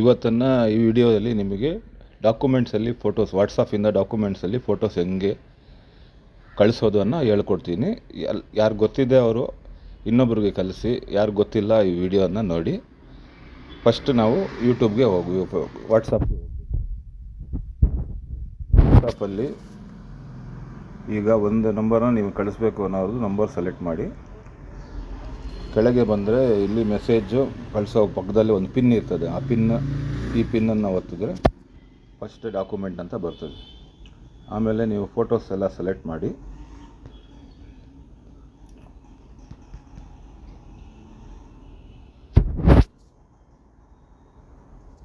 ಇವತ್ತನ್ನು ಈ ವಿಡಿಯೋದಲ್ಲಿ ನಿಮಗೆ ಡಾಕ್ಯುಮೆಂಟ್ಸಲ್ಲಿ ಫೋಟೋಸ್ ವಾಟ್ಸಪ್ಪಿಂದ ಡಾಕ್ಯುಮೆಂಟ್ಸಲ್ಲಿ ಫೋಟೋಸ್ ಹೆಂಗೆ ಕಳಿಸೋದನ್ನು ಹೇಳ್ಕೊಡ್ತೀನಿ. ಎಲ್ ಯಾರು ಗೊತ್ತಿದೆ ಅವರು ಇನ್ನೊಬ್ರಿಗೆ ಕಲಿಸಿ, ಯಾರು ಗೊತ್ತಿಲ್ಲ ಈ ವಿಡಿಯೋನ ನೋಡಿ. ಫಸ್ಟ್ ನಾವು ಯೂಟ್ಯೂಬ್ಗೆ ಹೋಗಿ ವಾಟ್ಸಪ್ಗೆ ಹೋಗಿ ವಾಟ್ಸಪ್ಪಲ್ಲಿ ಈಗ ಒಂದು ನಂಬರನ್ನ ನೀವು ಕಳಿಸ್ಬೇಕು ಅನ್ನೋದು ನಂಬರ್ ಸೆಲೆಕ್ಟ್ ಮಾಡಿ. ಕೆಳಗೆ ಬಂದರೆ ಇಲ್ಲಿ ಮೆಸೇಜು ಕಳಿಸೋ ಪಕ್ಕದಲ್ಲಿ ಒಂದು ಪಿನ್ ಇರ್ತದೆ. ಆ ಪಿನ್ ಈ ಪಿನ್ನನ್ನು ಒತ್ತಿದ್ರೆ ಫಸ್ಟ್ ಡಾಕ್ಯುಮೆಂಟ್ ಅಂತ ಬರ್ತದೆ. ಆಮೇಲೆ ನೀವು ಫೋಟೋಸ್ ಎಲ್ಲ ಸೆಲೆಕ್ಟ್ ಮಾಡಿ.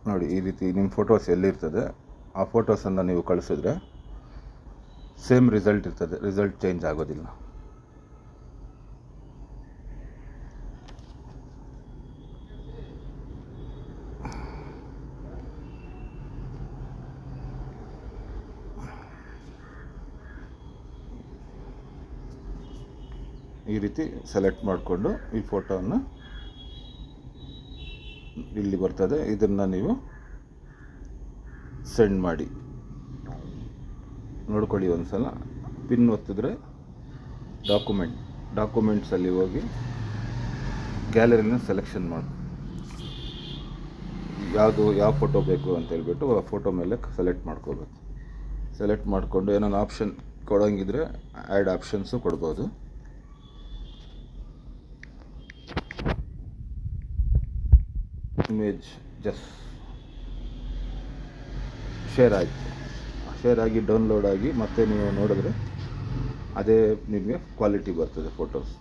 ನೋಡಿ, ಈ ರೀತಿ ನಿಮ್ಮ ಫೋಟೋಸ್ ಎಲ್ಲಿರ್ತದೆ, ಆ ಫೋಟೋಸನ್ನು ನೀವು ಕಳಿಸಿದ್ರೆ ಸೇಮ್ ರಿಸಲ್ಟ್ ಇರ್ತದೆ. ರಿಸಲ್ಟ್ ಚೇಂಜ್ ಆಗೋದಿಲ್ಲ. ಈ ರೀತಿ ಸೆಲೆಕ್ಟ್ ಮಾಡಿಕೊಂಡು ಈ ಫೋಟೋವನ್ನು ಇಲ್ಲಿ ಬರ್ತದೆ. ಇದನ್ನು ನೀವು ಸೆಂಡ್ ಮಾಡಿ. ನೋಡ್ಕೊಳ್ಳಿ ಒಂದು ಸಲ ಪಿನ್ ಒತ್ತಿದ್ರೆ ಡಾಕ್ಯುಮೆಂಟ್ ಡಾಕ್ಯುಮೆಂಟ್ಸಲ್ಲಿ ಹೋಗಿ ಗ್ಯಾಲರಿನ ಸೆಲೆಕ್ಷನ್ ಮಾಡಿ. ಯಾವುದು, ಯಾವ ಫೋಟೋ ಬೇಕು ಅಂತ ಹೇಳ್ಬಿಟ್ಟು ಆ ಫೋಟೋ ಮೇಲೆ ಸೆಲೆಕ್ಟ್ ಮಾಡ್ಕೋಬೇಕು. ಸೆಲೆಕ್ಟ್ ಮಾಡಿಕೊಂಡು ಏನಾದ್ರು ಆಪ್ಷನ್ ಕೊಡೋಂಗಿದ್ರೆ ಆ್ಯಡ್ ಆಪ್ಷನ್ಸು ಕೊಡ್ಬೋದು. ಇಮೇಜ್ ಜಸ್ ಶೇರ್ ಆಯಿತು. ಶೇರ್ ಆಗಿ ಡೌನ್ಲೋಡ್ ಆಗಿ ಮತ್ತೆ ನೀವು ನೋಡಿದ್ರೆ ಅದೇ ನಿಮಗೆ ಕ್ವಾಲಿಟಿ ಬರ್ತದೆ ಫೋಟೋಸ್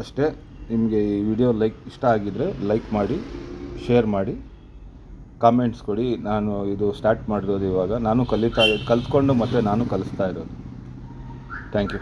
ಅಷ್ಟೇ, ನಿಮಗೆ ಈ ವಿಡಿಯೋ ಲೈಕ್ ಇಷ್ಟ ಆಗಿದ್ದರೆ ಲೈಕ್ ಮಾಡಿ ಶೇರ್ ಮಾಡಿ. ಕಾಮೆಂಟ್ಸ್ ಕೊಡಿ. ನಾನು ಇದು ಸ್ಟಾರ್ಟ್ ಮಾಡಿರೋದು ಇವಾಗ. ನಾನು ಕಲಿತಾ ಕಲ್ತ್ಕೊಂಡು ಮತ್ತೆ ನಾನು ಕಲಿಸ್ತಾ ಇರೋದು. Thank you